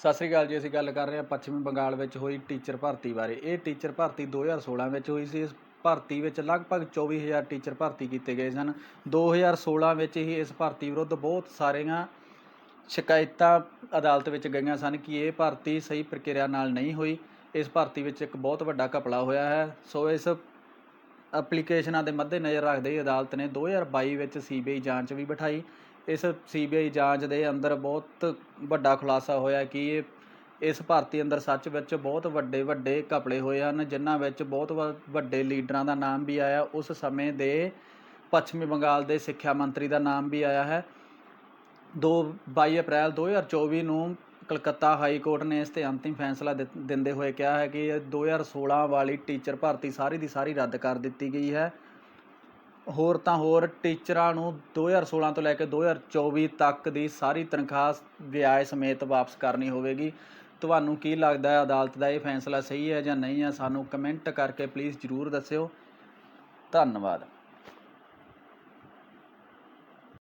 ਸਤਿ ਸ੍ਰੀ ਅਕਾਲ ਜੀ, ਅਸੀਂ ਗੱਲ ਕਰ ਰਹੇ ਹਾਂ ਪੱਛਮੀ ਬੰਗਾਲ ਵਿੱਚ ਹੋਈ ਟੀਚਰ ਭਰਤੀ ਬਾਰੇ। ਇਹ ਟੀਚਰ ਭਰਤੀ 2016 ਵਿੱਚ ਹੋਈ ਸੀ। ਇਸ ਭਰਤੀ ਵਿੱਚ ਲਗਭਗ 24000 ਟੀਚਰ ਭਰਤੀ ਕੀਤੇ ਗਏ ਸਨ। 2016 ਵਿੱਚ ਹੀ ਇਸ ਭਰਤੀ ਵਿਰੁੱਧ ਬਹੁਤ ਸਾਰੀਆਂ ਸ਼ਿਕਾਇਤਾਂ ਅਦਾਲਤ ਵਿੱਚ ਗਈਆਂ ਸਨ ਕਿ ਇਹ ਭਰਤੀ ਸਹੀ ਪ੍ਰਕਿਰਿਆ ਨਾਲ ਨਹੀਂ ਹੋਈ। ਇਸ ਭਰਤੀ ਵਿੱਚ ਇੱਕ ਬਹੁਤ ਵੱਡਾ ਘਪਲਾ ਹੋਇਆ ਹੈ। ਸੋ ਇਸ ਐਪਲੀਕੇਸ਼ਨਾਂ ਦੇ ਮੱਦੇ ਨਜ਼ਰ ਰੱਖਦੇ ਹੀ ਅਦਾਲਤ ਨੇ 2022 ਵਿੱਚ ਸੀਬੀਆਈ ਜਾਂਚ ਵੀ ਬਿਠਾਈ। ਇਸ ਸੀਬੀਆਈ ਜਾਂਚ ਦੇ ਅੰਦਰ ਬਹੁਤ ਵੱਡਾ ਖੁਲਾਸਾ ਹੋਇਆ ਕਿ ਇਹ, ਇਸ ਭਰਤੀ ਅੰਦਰ ਸੱਚ ਵਿੱਚ ਬਹੁਤ ਵੱਡੇ ਵੱਡੇ ਘਪਲੇ ਹੋਏ ਹਨ, ਜਿਨ੍ਹਾਂ ਵਿੱਚ ਬਹੁਤ ਵ- ਵੱਡੇ ਲੀਡਰਾਂ ਦਾ ਨਾਮ ਵੀ ਆਇਆ। ਉਸ ਸਮੇਂ ਦੇ ਪੱਛਮੀ ਬੰਗਾਲ ਦੇ ਸਿੱਖਿਆ ਮੰਤਰੀ ਦਾ ਨਾਮ ਵੀ ਆਇਆ ਹੈ। 2 22 ਅਪ੍ਰੈਲ 2024 ਨੂੰ ਕਲਕੱਤਾ ਹਾਈ ਕੋਰਟ ਨੇ ਇਸ ਤੇ ਅੰਤਿਮ ਫੈਸਲਾ ਦਿ- ਦਿੰਦੇ ਹੋਏ ਕਿਹਾ ਹੈ ਕਿ ਇਹ 2016 ਵਾਲੀ ਟੀਚਰ ਭਰਤੀ ਸਾਰੀ ਦੀ ਸਾਰੀ ਰੱਦ ਕਰ ਦਿੱਤੀ ਗਈ ਹੈ। ਹੋਰ ਤਾਂ ਹੋਰ ਟੀਚਰਾਂ ਨੂੰ 2016 ਤੋਂ ਲੈ ਕੇ 2024 ਤੱਕ ਦੀ ਸਾਰੀ ਤਨਖਾਹ ਵਿਆਜ ਸਮੇਤ ਵਾਪਸ ਕਰਨੀ ਹੋਵੇਗੀ। ਤੁਹਾਨੂੰ ਕੀ ਲੱਗਦਾ ਹੈ, ਅਦਾਲਤ ਦਾ ਇਹ ਫੈਸਲਾ ਸਹੀ ਹੈ ਜਾਂ ਨਹੀਂ ਹੈ? ਸਾਨੂੰ ਕਮੈਂਟ ਕਰਕੇ ਪਲੀਜ਼ ਜਰੂਰ ਦੱਸਿਓ। ਧੰਨਵਾਦ।